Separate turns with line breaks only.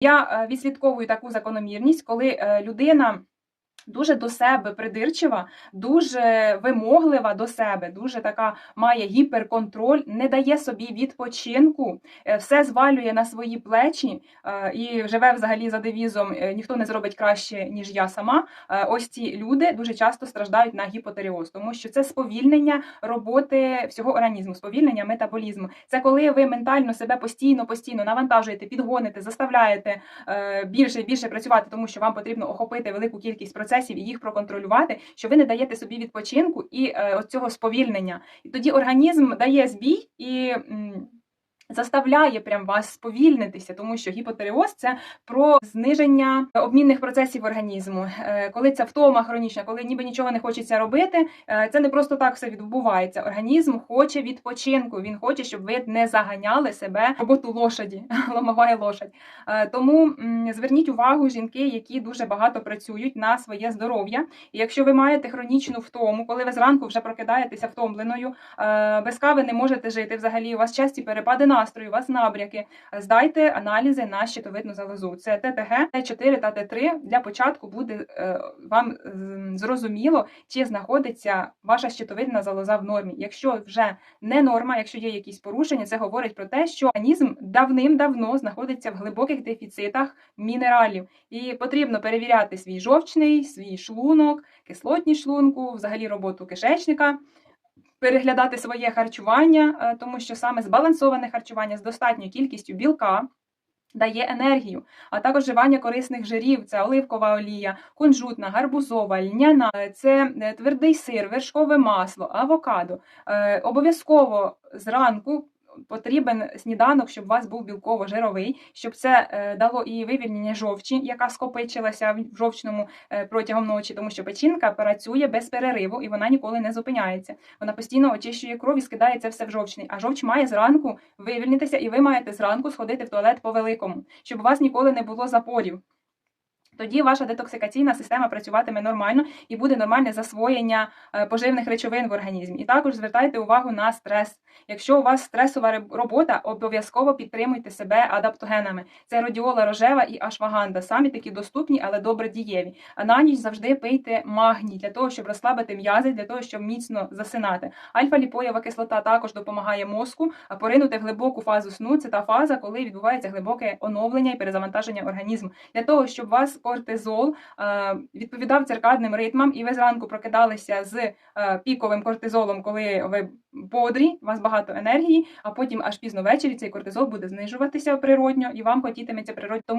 Я е, відслідковую таку закономірність, коли е, людина. Дуже до себе придирчива, дуже вимоглива до себе, дуже така має гіперконтроль, не дає собі відпочинку, е, все звалює на свої плечі е, і живе взагалі за девізом е, ніхто не зробить краще, ніж я сама. Ось ці люди дуже часто страждають на гіпотереоз, тому що це сповільнення роботи всього організму, сповільнення метаболізму. Це коли ви ментально себе постійно, постійно навантажуєте, підгоните, заставляєте більше і більше працювати, тому що вам потрібно охопити велику кількість процесів і їх проконтролювати, що ви не даєте собі відпочинку і е, цього сповільнення. І тоді організм дає збій і. Заставляє прям вас сповільнитися, тому що гіпотереоз це про зниження обмінних процесів організму. Е, Коли ця втома хронічна, коли ніби нічого не хочеться робити, е, це не просто так все відбувається. Організм хоче відпочинку. Він хоче, щоб ви не заганяли себе роботу лошаді, ломовая лошадь. Е, Тому зверніть увагу жінки, які дуже багато працюють на своє здоров'я. І якщо ви маєте хронічну втому, коли ви зранку вже прокидаєтеся втомленою, без кави не можете жити взагалі. У вас часті перепади настрою, у вас набряки. Здайте аналізи на щитовидну залозу. Це ТТГ, Т4 та Т3. Для початку буде е, вам зрозуміло, чи знаходиться ваша щитовидна залоза в нормі. Якщо вже не норма, якщо є якісь порушення, це говорить про те, що організм давним-давно знаходиться в глибоких дефіцитах мінералів, і потрібно перевіряти свій жовчний, свій шлунок, кислотність шлунку, взагалі роботу кишечника. Переглядати своє харчування, е, тому що саме збалансоване харчування з достатньою кількістю білка дає енергію, а також вживання корисних жирів, це оливкова олія, кунжутна, гарбузова, льняна, е, це е, твердий сир, вершкове масло, авокадо. Обов'язково зранку. Потрібен сніданок, щоб у вас був білково-жировий, щоб це е, дало і вивільнення жовчі, яка скопичилася в жовчному е, протягом ночі, тому що печінка працює без перериву і вона ніколи не зупиняється. Вона постійно очищує кров і скидає це все в жовчний. А жовч має зранку вивільнитися, і ви маєте зранку сходити в туалет по великому, щоб у вас ніколи не було запорів. Тоді ваша детоксикаційна система працюватиме нормально і буде нормальне засвоєння е, поживних речовин в організмі. І також звертайте увагу на стрес. Якщо у вас стресова робота, обов'язково підтримуйте себе адаптогенами. Це радіола рожева і ашваганда. Самі такі доступні, але добре дієві. А на ніч завжди пийте магній для того, щоб розслабити м'язи, для того, щоб міцно засинати. Альфа-ліпоєва кислота також допомагає мозку а поринути в глибоку фазу сну. Це та фаза, коли відбувається глибоке оновлення і перезавантаження організму. Для того, щоб вас кортизол е, відповідав циркадним ритмам, і ви зранку прокидалися з е, піковим кортизолом, коли ви бодрі, у вас багато енергії, а потім аж пізно ввечері цей кортизол буде знижуватися природньо, і вам хотітиметься природньо, тому